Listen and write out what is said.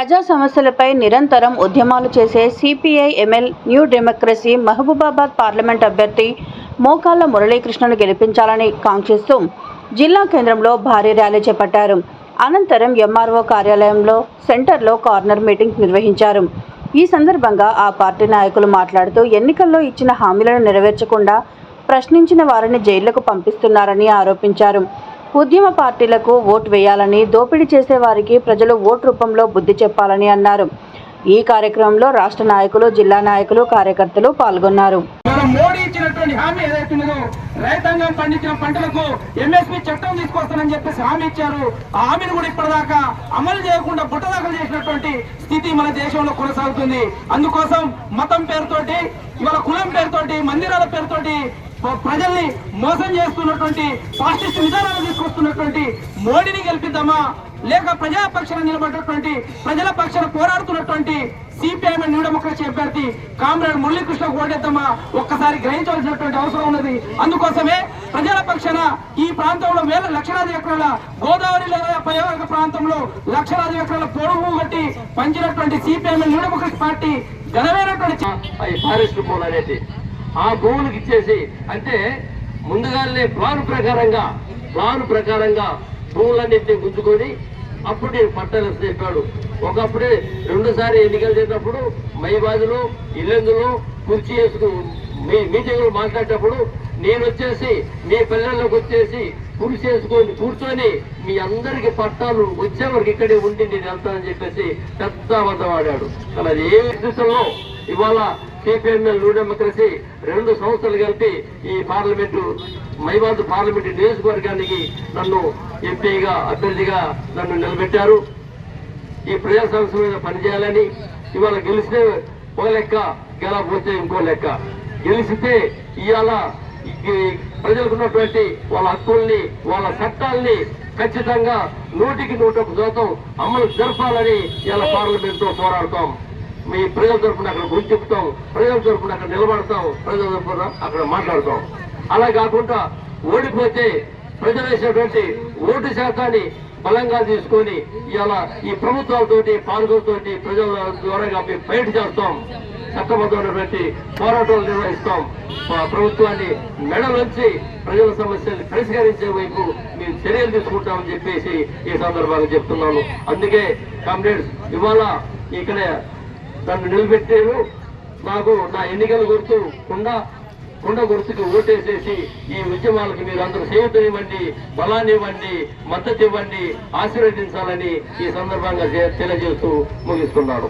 ప్రజా సమస్యలపై నిరంతరం ఉద్యమాలు చేసే CPI ML New Democracy Mahabubabad parliament అభ్యర్థి మోకాళ్ళ మురళీకృష్ణను గెలిపించాలని కాంక్షిస్తూ జిల్లా కేంద్రంలో భారీ ర్యాలీ చేపట్టారు. అనంతరం ఎంఆర్ఓ కార్యాలయంలో సెంటర్లో కార్నర్ మీటింగ్ నిర్వహించారు. ఈ సందర్భంగా ఆ పార్టీ నాయకులు మాట్లాడుతూ ఎన్నికల్లో ఇచ్చిన హామీలను నెరవేర్చకుండా ప్రశ్నించిన వారిని జైళ్ళకు పంపిస్తున్నారని ఆరోపించారు. ఉద్యమ పార్టీలకు ఓటు వేయాలని దోపిడీ చేసేవారికి ప్రజలు ఓటు రూపంలో బుద్ధి చెప్పాలని అన్నారు. ఈ కార్యక్రమంలో రాష్ట్ర నాయకులు జిల్లా నాయకులు కార్యకర్తలు పాల్గొన్నారు. మోడీ ఇచ్చినటువంటి హామీ ఏదైతే ఉన్నదో రైతాంగం పండించిన పంటలకు ఎంఎస్పి చట్టం తీసుకొస్తానని చెప్పేసి హామీ ఇచ్చారు. ఆ హామీని కూడా ఇప్పటిదాకా అమలు చేయకుండా బుట్టదాఖలు చేసినటువంటి స్థితి మన దేశంలో కొనసాగుతుంది. అందుకోసం మతం పేరుతోటి ఇవాళ కులం పేరుతోటి మందిరాల పేరుతోటి ప్రజల్ని మోసం చేస్తున్నటువంటి ఫాసిస్ట్ విధానాలు తీసుకొస్తున్నటువంటి మోడీని గెలిపిద్దామా? లేక ప్రజా పక్షాన నిలబడినటువంటి ప్రజల పక్షాన పోరాడుతున్నటువంటి సిపిఐఎం న్యూ డెమోక్రసీ అభ్యర్థి కామ్రేడ్ మురళీకృష్ణ ఓటేద్దామా? ఒక్కసారి గ్రహించవలసినటువంటి అవసరం ఉన్నది. అందుకోసమే ప్రజల పక్షాన ఈ ప్రాంతంలో వేల లక్షలాది ఎకరాల గోదావరి లేదా పర్యావరణ ప్రాంతంలో లక్షలాది ఎకరాల పొడవు కట్టి పంచినటువంటి సిపిఐఎం న్యూ డెమోక్రసీ పార్టీ ఘనమైనటువంటి ఫారెస్ట్ అనేది ఆ భూములకు ఇచ్చేసి అంటే ముందుగానే ప్లాన్ ప్రకారంగా ప్లాన్ ప్రకారంగా భూములన్నింటినీ గుంజుకొని అప్పుడు నేను పట్టాలు చెప్పాడు. ఒకప్పుడే రెండుసారి ఎన్నికలు చేసినప్పుడు మైబాదులు ఇల్లెందులు కుర్చీ వేసుకుని మీ మీటింగ్లో మాట్లాడేటప్పుడు నేను వచ్చేసి మీ పిల్లల్లోకి వచ్చేసి కుర్చీ వేసుకొని కూర్చొని మీ అందరికి పట్టాలు వచ్చే వరకు ఇక్కడే ఉండి నేను వెళ్తానని చెప్పేసి పెద్ద అబద్ధం ఆడాడు. కానీ అది ఏ విషయంలో ఇవాళ సిపిఎంఎల్ న్యూ డెమోక్రసీ రెండు సంస్థలు కలిపి ఈ పార్లమెంటు మైబాద్ పార్లమెంటు నియోజకవర్గానికి నన్ను ఎంపీగా అభ్యర్థిగా నన్ను నిలబెట్టారు. ఈ ప్రజా సమస్య మీద పనిచేయాలని ఇవాళ గెలిస్తే ఒక లెక్క గెలకపోతే ఇంకో లెక్క. గెలిస్తే ఇవాళ ప్రజలకున్నటువంటి ప్రజలకు ఉన్నటువంటి వాళ్ళ హక్కుల్ని వాళ్ళ చట్టాల్ని ఖచ్చితంగా నూటికి నూట ఒక శాతం అమలు జరపాలని ఇలా పార్లమెంట్లో పోరాడతాం. మీ ప్రజల తరఫున అక్కడ గురించి చెప్తాం. ప్రజల తరఫున అక్కడ నిలబడతాం. ప్రజల తరఫున అక్కడ మాట్లాడతాం. అలా కాకుండా ఓడిపోతే ప్రజలు వేసినటువంటి ఓటు శాతాన్ని బలంగా తీసుకొని ఇవాళ ఈ ప్రభుత్వాలతోటి పాల్గొలతోటి ప్రజల ద్వారా మేము బయట చేస్తాం. చట్టబద్ధమైనటువంటి పోరాటాలు నిర్వహిస్తాం. ప్రభుత్వాన్ని మెడలోంచి ప్రజల సమస్యల్ని పరిష్కరించే వైపు మేము చర్యలు తీసుకుంటామని చెప్పేసి ఈ సందర్భంగా చెప్తున్నాను. అందుకే కామ్రేడ్స్ ఇవాళ ఇక్కడ నన్ను నిలబెట్టారు. నాకు నా ఎన్నికల గుర్తు కుండ కుండ గుర్తుకు ఓటేసేసి ఈ ఉద్యమాలకు మీరు అందరూ చేయూత ఇవ్వండి బలాన్ని ఇవ్వండి మద్దతు ఇవ్వండి ఆశీర్వదించాలని ఈ సందర్భంగా తెలియజేస్తూ ముగిస్తున్నాడు